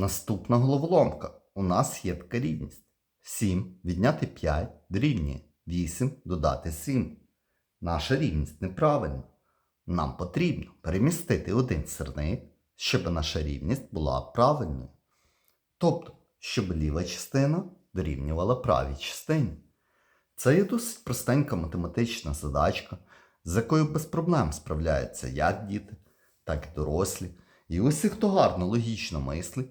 Наступна головоломка. У нас є така рівність. 7 відняти 5 дорівнює 8 додати 7. Наша рівність неправильна. Нам потрібно перемістити один сирник, щоб наша рівність була правильною. Тобто, щоб ліва частина дорівнювала правій частині. Це є досить простенька математична задачка, з якою без проблем справляються як діти, так і дорослі. І усі, хто гарно логічно мислить,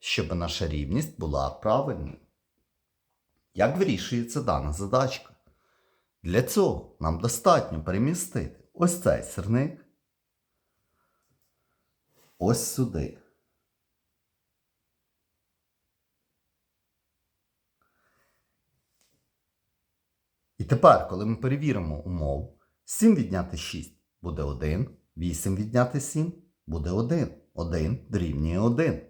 щоб наша рівність була правильною. Як вирішується дана задачка? Для цього нам достатньо перемістити ось цей сирник ось сюди. І тепер, коли ми перевіримо умову, 7 відняти 6 буде 1, 8 відняти 7 буде 1. 1 дорівнює 1.